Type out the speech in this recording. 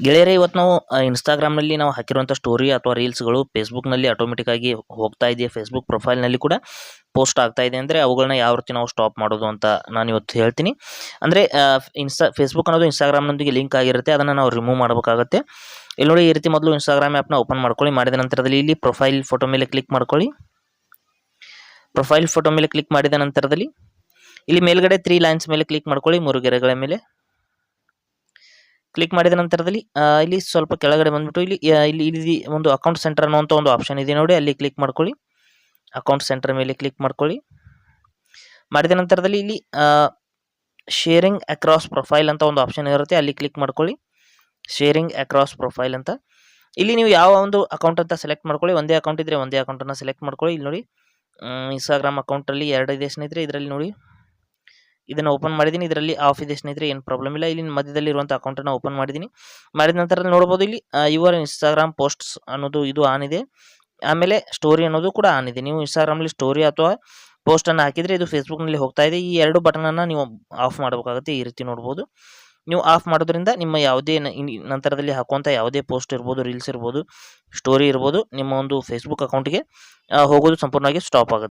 ಗೆಳೆಯರೇ, ಇವತ್ತು ನಾವು ಇನ್ಸ್ಟಾಗ್ರಾಮ್ನಲ್ಲಿ ನಾವು ಹಾಕಿರುವಂಥ ಸ್ಟೋರಿ ಅಥವಾ ರೀಲ್ಸ್ಗಳು ಫೇಸ್ಬುಕ್ನಲ್ಲಿ ಆಟೋಮೆಟಿಕ್ಕಾಗಿ ಹೋಗ್ತಾ ಇದೆಯಾ? ಫೇಸ್ಬುಕ್ ಪ್ರೊಫೈಲ್ನಲ್ಲಿ ಕೂಡ ಪೋಸ್ಟ್ ಆಗ್ತಾ ಇದೆ. ಅಂದರೆ ಅವುಗಳನ್ನ ಯಾವ ರೀತಿ ನಾವು ಸ್ಟಾಪ್ ಮಾಡೋದು ಅಂತ ನಾನು ಇವತ್ತು ಹೇಳ್ತೀನಿ. ಅಂದರೆ ಇನ್ಸ್ಟಾ ಫೇಸ್ಬುಕ್ ಅನ್ನೋದು ಇನ್ಸ್ಟಾಗ್ರಾಮ್ನೊಂದಿಗೆ ಲಿಂಕ್ ಆಗಿರುತ್ತೆ. ಅದನ್ನು ನಾವು ರಿಮೂವ್ ಮಾಡಬೇಕಾಗುತ್ತೆ. ಇಲ್ಲಿ ನೋಡಿ ಈ ರೀತಿ ಮೊದಲು ಇನ್ಸ್ಟಾಗ್ರಾಮ್ ಆ್ಯಪ್ನ ಓಪನ್ ಮಾಡ್ಕೊಳ್ಳಿ. ಮಾಡಿದ ನಂತರದಲ್ಲಿ ಇಲ್ಲಿ ಪ್ರೊಫೈಲ್ ಫೋಟೋ ಮೇಲೆ ಕ್ಲಿಕ್ ಮಾಡ್ಕೊಳ್ಳಿ. ಪ್ರೊಫೈಲ್ ಫೋಟೋ ಮೇಲೆ ಕ್ಲಿಕ್ ಮಾಡಿದ ನಂತರದಲ್ಲಿ ಇಲ್ಲಿ ಮೇಲ್ಗಡೆ ತ್ರೀ ಲೈನ್ಸ್ ಮೇಲೆ ಕ್ಲಿಕ್ ಮಾಡ್ಕೊಳ್ಳಿ. ಮೂರು ಗೆರೆಗಳ ಮೇಲೆ. ಕ್ಲಿಕ್ ಮಾಡಿದ ನಂತರದಲ್ಲಿ ಇಲ್ಲಿ ಸ್ವಲ್ಪ ಕೆಳಗಡೆ ಬಂದ್ಬಿಟ್ಟು ಇಲ್ಲಿ ಇಲ್ಲಿ ಇಲ್ಲಿ ಒಂದು ಅಕೌಂಟ್ ಸೆಂಟರ್ ಅನ್ನುವಂಥ ಒಂದು ಆಪ್ಷನ್ ಇದೆ ನೋಡಿ, ಅಲ್ಲಿ ಕ್ಲಿಕ್ ಮಾಡ್ಕೊಳ್ಳಿ. ಅಕೌಂಟ್ ಸೆಂಟರ್ ಮೇಲೆ ಕ್ಲಿಕ್ ಮಾಡ್ಕೊಳ್ಳಿ. ಮಾಡಿದ ನಂತರದಲ್ಲಿ ಇಲ್ಲಿ ಶೇರಿಂಗ್ ಅಕ್ರಾಸ್ ಪ್ರೊಫೈಲ್ ಅಂತ ಒಂದು ಆಪ್ಷನ್ ಇರುತ್ತೆ, ಅಲ್ಲಿ ಕ್ಲಿಕ್ ಮಾಡ್ಕೊಳ್ಳಿ. ಶೇರಿಂಗ್ ಅಕ್ರಾಸ್ ಪ್ರೊಫೈಲ್ ಅಂತ. ಇಲ್ಲಿ ನೀವು ಯಾವ ಒಂದು ಅಕೌಂಟ್ ಅಂತ ಸೆಲೆಕ್ಟ್ ಮಾಡ್ಕೊಳ್ಳಿ, ಒಂದೇ ಅಕೌಂಟ್ ಇದ್ದರೆ ಒಂದೇ ಅಕೌಂಟನ್ನು ಸೆಲೆಕ್ಟ್ ಮಾಡ್ಕೊಳ್ಳಿ. ಇಲ್ಲಿ ನೋಡಿ ಇನ್ಸ್ಟಾಗ್ರಾಮ್ ಅಕೌಂಟಲ್ಲಿ ಎರಡು ಇದೆ ಸ್ನೇಹಿತರೆ, ಇದರಲ್ಲಿ ನೋಡಿ. ಇದನ್ನು ಓಪನ್ ಮಾಡಿದ್ದೀನಿ ಇದರಲ್ಲಿ ಆಫ್ ಇದೆ ಸ್ನೇಹಿತರೆ ಏನು ಪ್ರಾಬ್ಲಮ್ ಇಲ್ಲ. ಇಲ್ಲಿ ಮಧ್ಯದಲ್ಲಿ ಇರುವಂಥ ಅಕೌಂಟನ್ನು ಓಪನ್ ಮಾಡಿದ್ದೀನಿ ಮಾಡಿದ ನಂತರ ನೋಡ್ಬೋದು ಇಲ್ಲಿ ಯುವರ್ ಇನ್ಸ್ಟಾಗ್ರಾಮ್ ಪೋಸ್ಟ್ಸ್ ಅನ್ನೋದು ಇದು ಆನ್ ಇದೆ. ಆಮೇಲೆ ಸ್ಟೋರಿ ಅನ್ನೋದು ಕೂಡ ಆನ್ ಇದೆ. ನೀವು ಇನ್ಸ್ಟಾಗ್ರಾಮಲ್ಲಿ ಸ್ಟೋರಿ ಅಥವಾ ಪೋಸ್ಟನ್ನು ಹಾಕಿದರೆ ಇದು ಫೇಸ್ಬುಕ್ನಲ್ಲಿ ಹೋಗ್ತಾ ಇದೆ. ಈ ಎರಡು ಬಟನನ್ನು ನೀವು ಆಫ್ ಮಾಡಬೇಕಾಗುತ್ತೆ. ಈ ರೀತಿ ನೋಡ್ಬೋದು. ನೀವು ಆಫ್ ಮಾಡೋದ್ರಿಂದ ನಿಮ್ಮ ಯಾವುದೇ ನಂತರದಲ್ಲಿ ಹಾಕುವಂಥ ಯಾವುದೇ ಪೋಸ್ಟ್ ಇರ್ಬೋದು ರೀಲ್ಸ್ ಇರ್ಬೋದು ಸ್ಟೋರಿ ಇರ್ಬೋದು, ನಿಮ್ಮ ಒಂದು ಫೇಸ್ಬುಕ್ ಅಕೌಂಟ್ಗೆ ಹೋಗೋದು ಸಂಪೂರ್ಣವಾಗಿ ಸ್ಟಾಪ್ ಆಗುತ್ತೆ.